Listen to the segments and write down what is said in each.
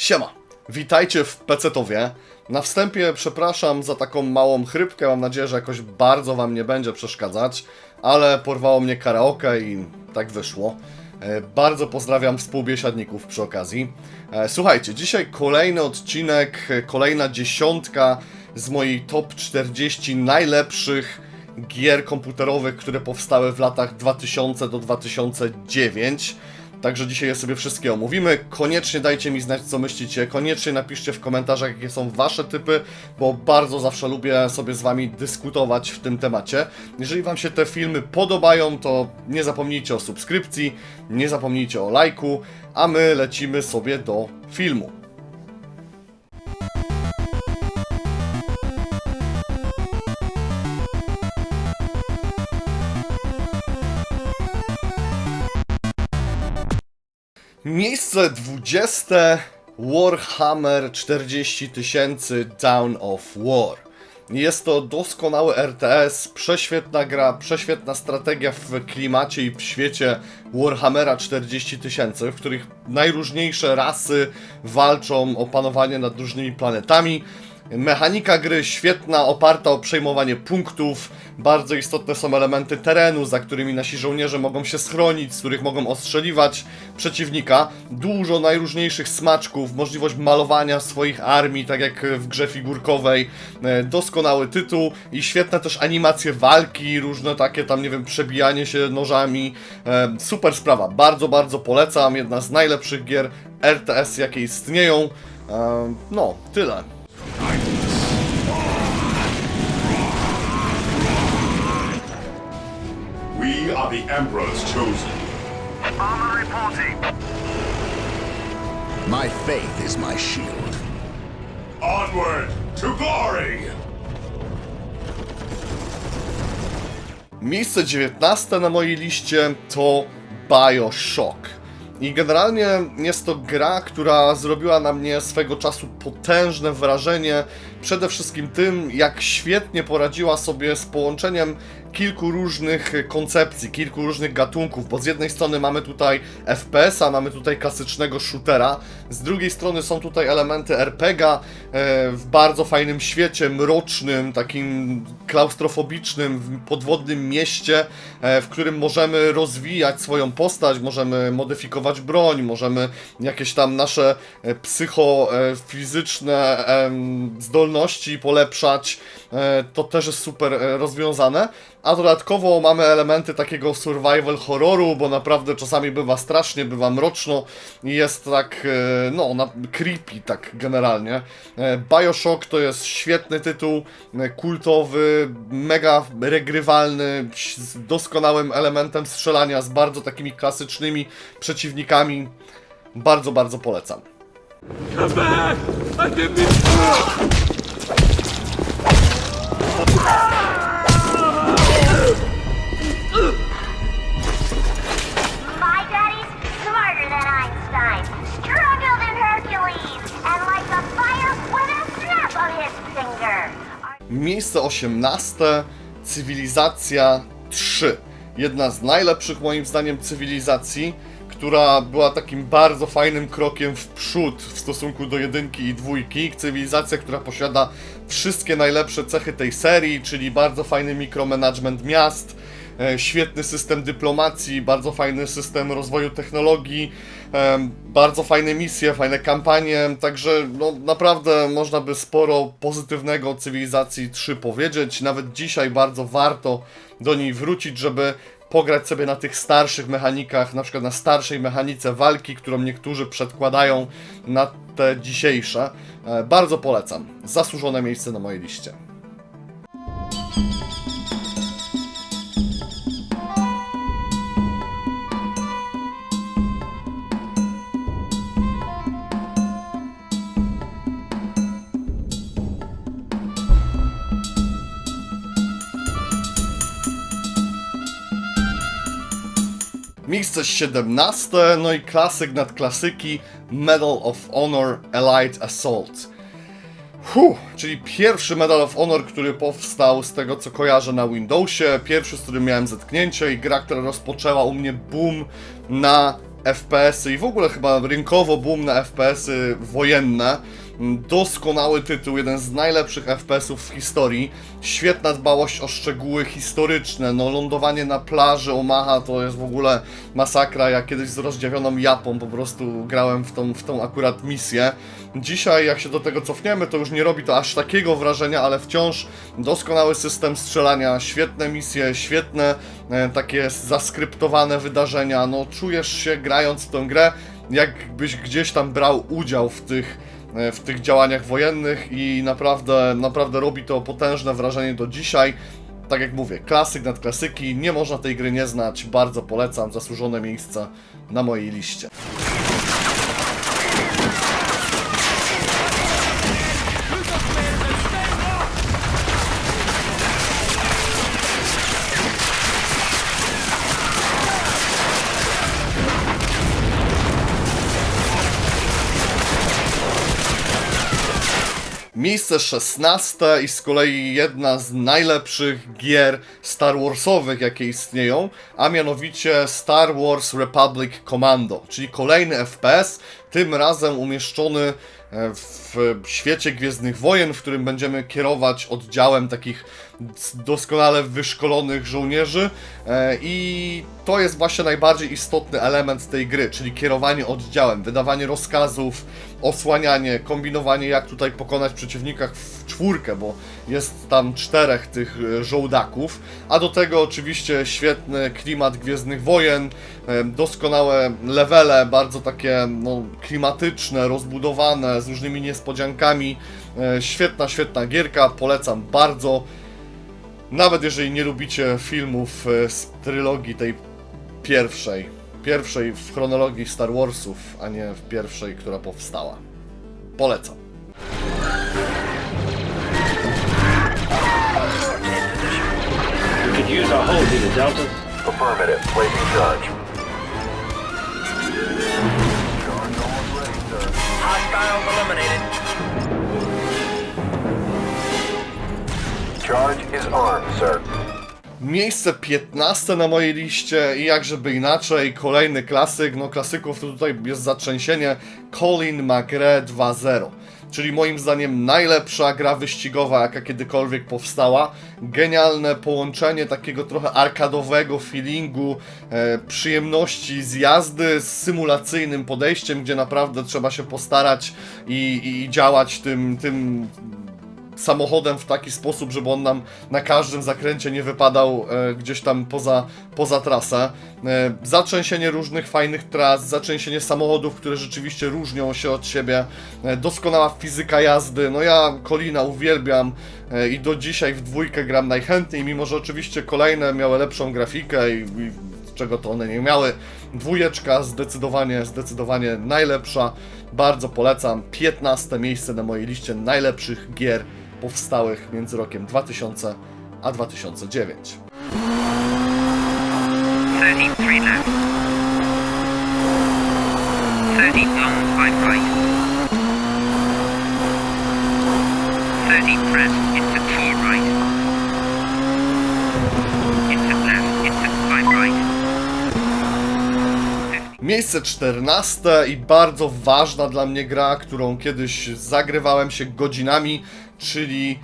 Siema, witajcie w Pecetowie. Na wstępie przepraszam za taką małą chrypkę, mam nadzieję, że jakoś bardzo wam nie będzie przeszkadzać, ale porwało mnie karaoke i tak wyszło. E, Bardzo pozdrawiam współbiesiadników przy okazji. E, Słuchajcie, dzisiaj kolejny odcinek, e, kolejna dziesiątka z mojej top 40 najlepszych gier komputerowych, które powstały w latach 2000 do 2009. Także dzisiaj je sobie wszystkie omówimy. Koniecznie dajcie mi znać, co myślicie. Koniecznie napiszcie w komentarzach, jakie są wasze typy, bo bardzo zawsze lubię sobie z wami dyskutować w tym temacie. Jeżeli wam się te filmy podobają, to nie zapomnijcie o subskrypcji, nie zapomnijcie o lajku, a my lecimy sobie do filmu. Miejsce 20 Warhammer 40 tysięcy Down of War. Jest to doskonały RTS, prześwietna gra, prześwietna strategia w klimacie i w świecie Warhammera 40 tysięcy, w których najróżniejsze rasy walczą o panowanie nad różnymi planetami. Mechanika gry świetna, oparta o przejmowanie punktów. Bardzo istotne są elementy terenu, za którymi nasi żołnierze mogą się schronić, z których mogą ostrzeliwać przeciwnika. Dużo najróżniejszych smaczków, możliwość malowania swoich armii, tak jak w grze figurkowej. E, Doskonały tytuł i świetne też animacje walki, różne takie tam, nie wiem, przebijanie się nożami. E, Super sprawa, bardzo, bardzo polecam. Jedna z najlepszych gier RTS, jakie istnieją. E, No, tyle. We are the Emperor's chosen. Armor reporting. My faith is my shield. Onward to glory! Miejsce 19 na mojej liście to Bioshock. I generalnie jest to gra, która zrobiła na mnie swego czasu potężne wrażenie. Przede wszystkim tym, jak świetnie poradziła sobie z połączeniem kilku różnych koncepcji, kilku różnych gatunków, bo z jednej strony mamy tutaj FPS-a, mamy tutaj klasycznego shootera, z drugiej strony są tutaj elementy RPG-a e, w bardzo fajnym świecie, mrocznym, takim klaustrofobicznym, podwodnym mieście, e, w którym możemy rozwijać swoją postać, możemy modyfikować broń, możemy jakieś tam nasze e, psychofizyczne em, zdolności polepszać. E, To też jest super e, rozwiązane. A dodatkowo mamy elementy takiego survival horroru, bo naprawdę czasami bywa strasznie, bywa mroczno i jest tak, e, no, na, creepy tak generalnie. Bioshock to jest świetny tytuł, kultowy, mega regrywalny, z doskonałym elementem strzelania, z bardzo takimi klasycznymi przeciwnikami. Bardzo, bardzo polecam. Come back! I. Miejsce 18. Cywilizacja 3. Jedna z najlepszych moim zdaniem cywilizacji, która była takim bardzo fajnym krokiem w przód w stosunku do jedynki i dwójki. Cywilizacja, która posiada wszystkie najlepsze cechy tej serii, czyli bardzo fajny mikromanagement miast, e, świetny system dyplomacji, bardzo fajny system rozwoju technologii, em, bardzo fajne misje, fajne kampanie, także no, naprawdę można by sporo pozytywnego o cywilizacji 3 powiedzieć. Nawet dzisiaj bardzo warto do niej wrócić, żeby pograć sobie na tych starszych mechanikach, na przykład na starszej mechanice walki, którą niektórzy przedkładają na te dzisiejsze. E, Bardzo polecam. Zasłużone miejsce na mojej liście. Miejsce 17, no i klasyk nad klasyki Medal of Honor Elite Assault. Huh, czyli pierwszy Medal of Honor, który powstał z tego co kojarzę na Windowsie, pierwszy z którym miałem zetknięcie i gra, która rozpoczęła u mnie boom na FPS-y i w ogóle chyba rynkowo boom na FPS-y wojenne. Doskonały tytuł, jeden z najlepszych FPS-ów w historii. Świetna dbałość o szczegóły historyczne. No, lądowanie na plaży Omaha to jest w ogóle masakra. Ja kiedyś z rozdziawioną Japą po prostu grałem w tą, w tą akurat misję. Dzisiaj, jak się do tego cofniemy, to już nie robi to aż takiego wrażenia, ale wciąż doskonały system strzelania, świetne misje, świetne e, takie zaskryptowane wydarzenia. No, czujesz się grając w tę grę, jakbyś gdzieś tam brał udział w tych w tych działaniach wojennych i naprawdę, naprawdę robi to potężne wrażenie do dzisiaj. Tak jak mówię, klasyk nad klasyki, nie można tej gry nie znać, bardzo polecam, zasłużone miejsce na mojej liście. Miejsce 16 i z kolei jedna z najlepszych gier Star Warsowych, jakie istnieją, a mianowicie Star Wars Republic Commando, czyli kolejny FPS, tym razem umieszczony e, w świecie Gwiezdnych Wojen, w którym będziemy kierować oddziałem takich doskonale wyszkolonych żołnierzy. E, i to jest właśnie najbardziej istotny element tej gry, czyli kierowanie oddziałem, wydawanie rozkazów, osłanianie, kombinowanie jak tutaj pokonać przeciwnika w czwórkę, bo jest tam czterech tych e, żołdaków, a do tego oczywiście świetny klimat Gwiezdnych Wojen, e, doskonałe levele, bardzo takie no, klimatyczne, rozbudowane, z różnymi niespodziankami, E, świetna, świetna gierka, polecam bardzo. Nawet jeżeli nie lubicie filmów z trylogii tej pierwszej, pierwszej w chronologii Star Warsów, a nie w pierwszej, która powstała. Polecam. We could use our hold here, Delta. Affirmative. Placing charge. Hostiles eliminated. Charge is armed, sir. Miejsce 15 na mojej liście i jakżeby inaczej, kolejny klasyk, no klasyków to tutaj jest zatrzęsienie Colin McRae 2.0 czyli moim zdaniem najlepsza gra wyścigowa, jaka kiedykolwiek powstała. Genialne połączenie takiego trochę arkadowego feelingu, e, przyjemności z jazdy z symulacyjnym podejściem, gdzie naprawdę trzeba się postarać i, i działać tym, tym samochodem w taki sposób, żeby on nam na każdym zakręcie nie wypadał e, gdzieś tam poza, poza trasę. E, zatrzęsienie różnych fajnych tras, zatrzęsienie samochodów, które rzeczywiście różnią się od siebie, e, doskonała fizyka jazdy. No ja Kolina uwielbiam e, i do dzisiaj w dwójkę gram najchętniej, mimo że oczywiście kolejne miały lepszą grafikę i, i czego to one nie miały. Dwójeczka zdecydowanie, zdecydowanie najlepsza. Bardzo polecam. 15 miejsce na mojej liście najlepszych gier powstałych między rokiem 2000 a 2009. 33 left. 30 long 5 right. 30 press into 4 right. Into left, into 5 right. Miejsce 14 i bardzo ważna dla mnie gra, którą kiedyś zagrywałem się godzinami, czyli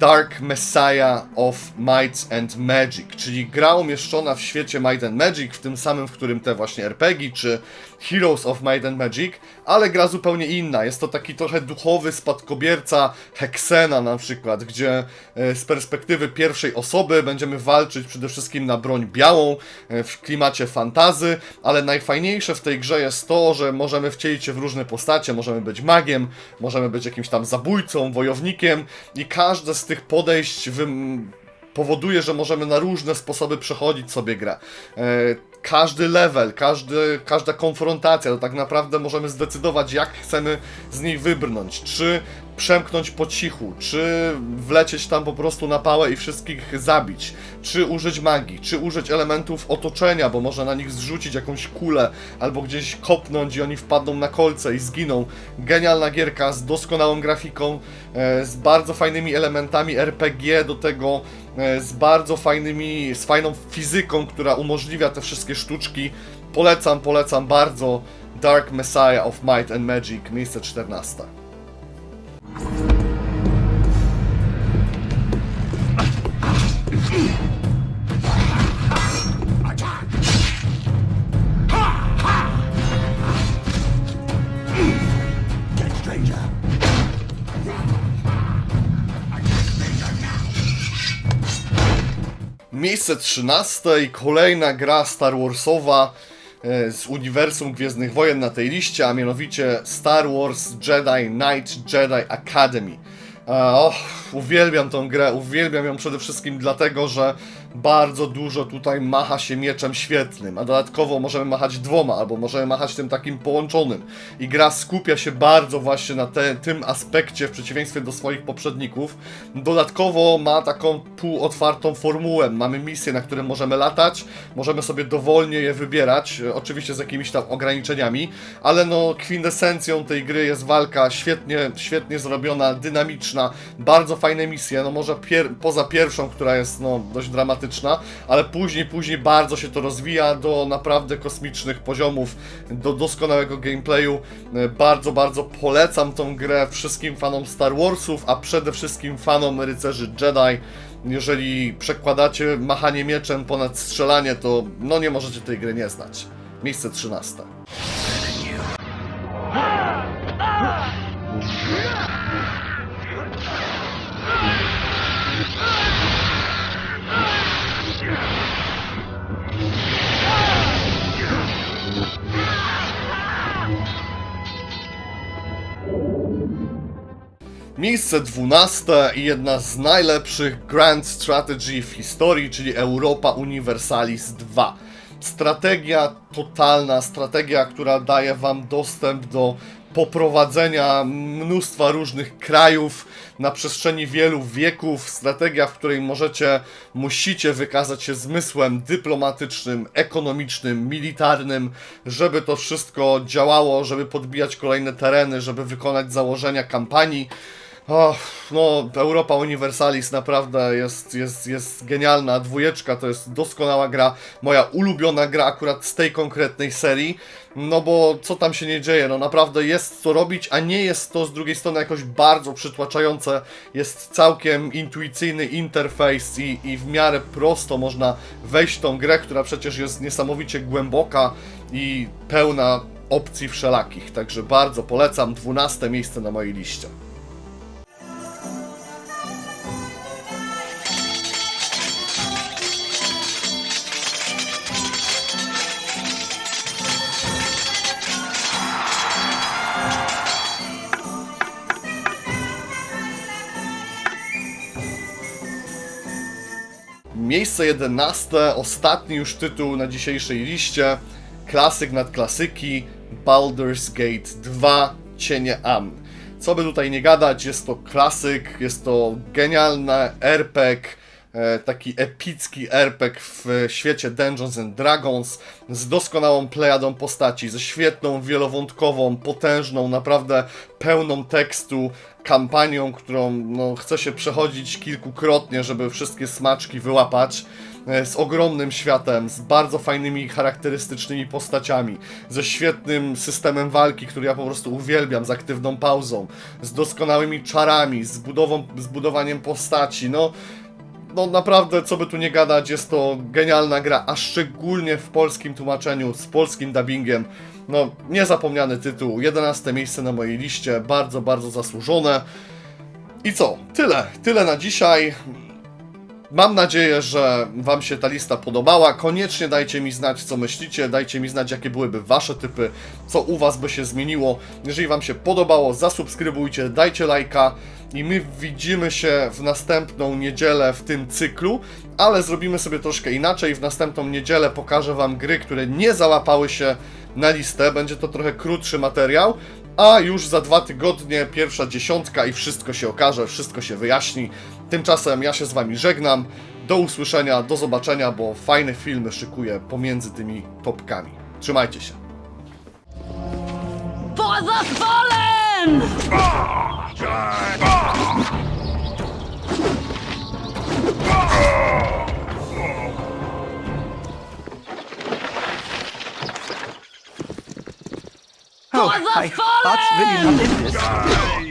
Dark Messiah of Might and Magic, czyli gra umieszczona w świecie Might and Magic, w tym samym, w którym te właśnie RPG, czy Heroes of Might and Magic, ale gra zupełnie inna. Jest to taki trochę duchowy spadkobierca Hexena na przykład, gdzie e, z perspektywy pierwszej osoby będziemy walczyć przede wszystkim na broń białą, e, w klimacie fantazy, ale najfajniejsze w tej grze jest to, że możemy wcielić się w różne postacie, możemy być magiem, możemy być jakimś tam zabójcą, wojownikiem i każde z tych podejść wym- powoduje, że możemy na różne sposoby przechodzić sobie grę. E, każdy level, każdy, każda konfrontacja, to tak naprawdę możemy zdecydować, jak chcemy z niej wybrnąć. Czy przemknąć po cichu, czy wlecieć tam po prostu na pałę i wszystkich zabić, czy użyć magii, czy użyć elementów otoczenia, bo można na nich zrzucić jakąś kulę, albo gdzieś kopnąć i oni wpadną na kolce i zginą. Genialna gierka z doskonałą grafiką, e, z bardzo fajnymi elementami RPG do tego, e, z bardzo fajnymi, z fajną fizyką, która umożliwia te wszystkie sztuczki. polecam, polecam bardzo Dark Messiah of Might and Magic, miejsce 14. Miejsce 13 i kolejna gra Star Warsowa e, z uniwersum Gwiezdnych Wojen na tej liście, a mianowicie Star Wars Jedi Knight Jedi Academy. E, Och, uwielbiam tą grę, uwielbiam ją przede wszystkim dlatego, że bardzo dużo tutaj macha się mieczem świetlnym, a dodatkowo możemy machać dwoma, albo możemy machać tym takim połączonym. I gra skupia się bardzo właśnie na te, tym aspekcie w przeciwieństwie do swoich poprzedników. Dodatkowo ma taką półotwartą formułę. Mamy misje, na które możemy latać, możemy sobie dowolnie je wybierać, e, oczywiście z jakimiś tam ograniczeniami, ale no kwintesencją tej gry jest walka świetnie, świetnie zrobiona, dynamiczna, bardzo fajne misje, no może pier poza pierwszą, która jest no dość dramatyczna, ale później, później bardzo się to rozwija do naprawdę kosmicznych poziomów, do doskonałego gameplayu. E, Bardzo, bardzo polecam tą grę wszystkim fanom Star Warsów, a przede wszystkim fanom rycerzy Jedi. Jeżeli przekładacie machanie mieczem ponad strzelanie, to no nie możecie tej gry nie znać. Miejsce 13. Miejsce 12 i jedna z najlepszych Grand Strategy w historii, czyli Europa Universalis 2. Strategia totalna, strategia, która daje Wam dostęp do poprowadzenia mnóstwa różnych krajów na przestrzeni wielu wieków. Strategia, w której możecie, musicie wykazać się zmysłem dyplomatycznym, ekonomicznym, militarnym, żeby to wszystko działało, żeby podbijać kolejne tereny, żeby wykonać założenia kampanii. Och, no, Europa Universalis naprawdę jest, jest, jest genialna. Dwójeczka to jest doskonała gra. Moja ulubiona gra akurat z tej konkretnej serii. No bo co tam się nie dzieje? No naprawdę jest co robić, a nie jest to z drugiej strony jakoś bardzo przytłaczające. Jest całkiem intuicyjny interfejs i, i w miarę prosto można wejść w tą grę, która przecież jest niesamowicie głęboka i pełna opcji wszelakich. Także bardzo polecam. 12 miejsce na mojej liście. Miejsce 11, ostatni już tytuł na dzisiejszej liście. Klasyk nad klasyki, Baldur's Gate 2, Cienie Am. Co by tutaj nie gadać, jest to klasyk, jest to genialny RPG, taki epicki RPG w świecie Dungeons and Dragons, z doskonałą plejadą postaci, ze świetną, wielowątkową, potężną, naprawdę pełną tekstu kampanią, którą no, chce się przechodzić kilkukrotnie, żeby wszystkie smaczki wyłapać. e, Z ogromnym światem, z bardzo fajnymi, charakterystycznymi postaciami, ze świetnym systemem walki, który ja po prostu uwielbiam, z aktywną pauzą, z doskonałymi czarami, z, budową, z budowaniem postaci. No, no naprawdę, co by tu nie gadać, jest to genialna gra, a szczególnie w polskim tłumaczeniu, z polskim dubbingiem. No, niezapomniany tytuł, 11 miejsce na mojej liście, bardzo, bardzo zasłużone. I co? Tyle, tyle na dzisiaj. Mam nadzieję, że Wam się ta lista podobała. Koniecznie dajcie mi znać, co myślicie, dajcie mi znać, jakie byłyby Wasze typy, co u Was by się zmieniło. Jeżeli Wam się podobało, zasubskrybujcie, dajcie lajka i my widzimy się w następną niedzielę w tym cyklu, ale zrobimy sobie troszkę inaczej. W następną niedzielę pokażę Wam gry, które nie załapały się na listę. Będzie to trochę krótszy materiał, a już za dwa tygodnie pierwsza dziesiątka i wszystko się okaże, wszystko się wyjaśni. Tymczasem ja się z Wami żegnam. Do usłyszenia, do zobaczenia, bo fajne filmy szykuję pomiędzy tymi topkami. Trzymajcie się. Thought in this.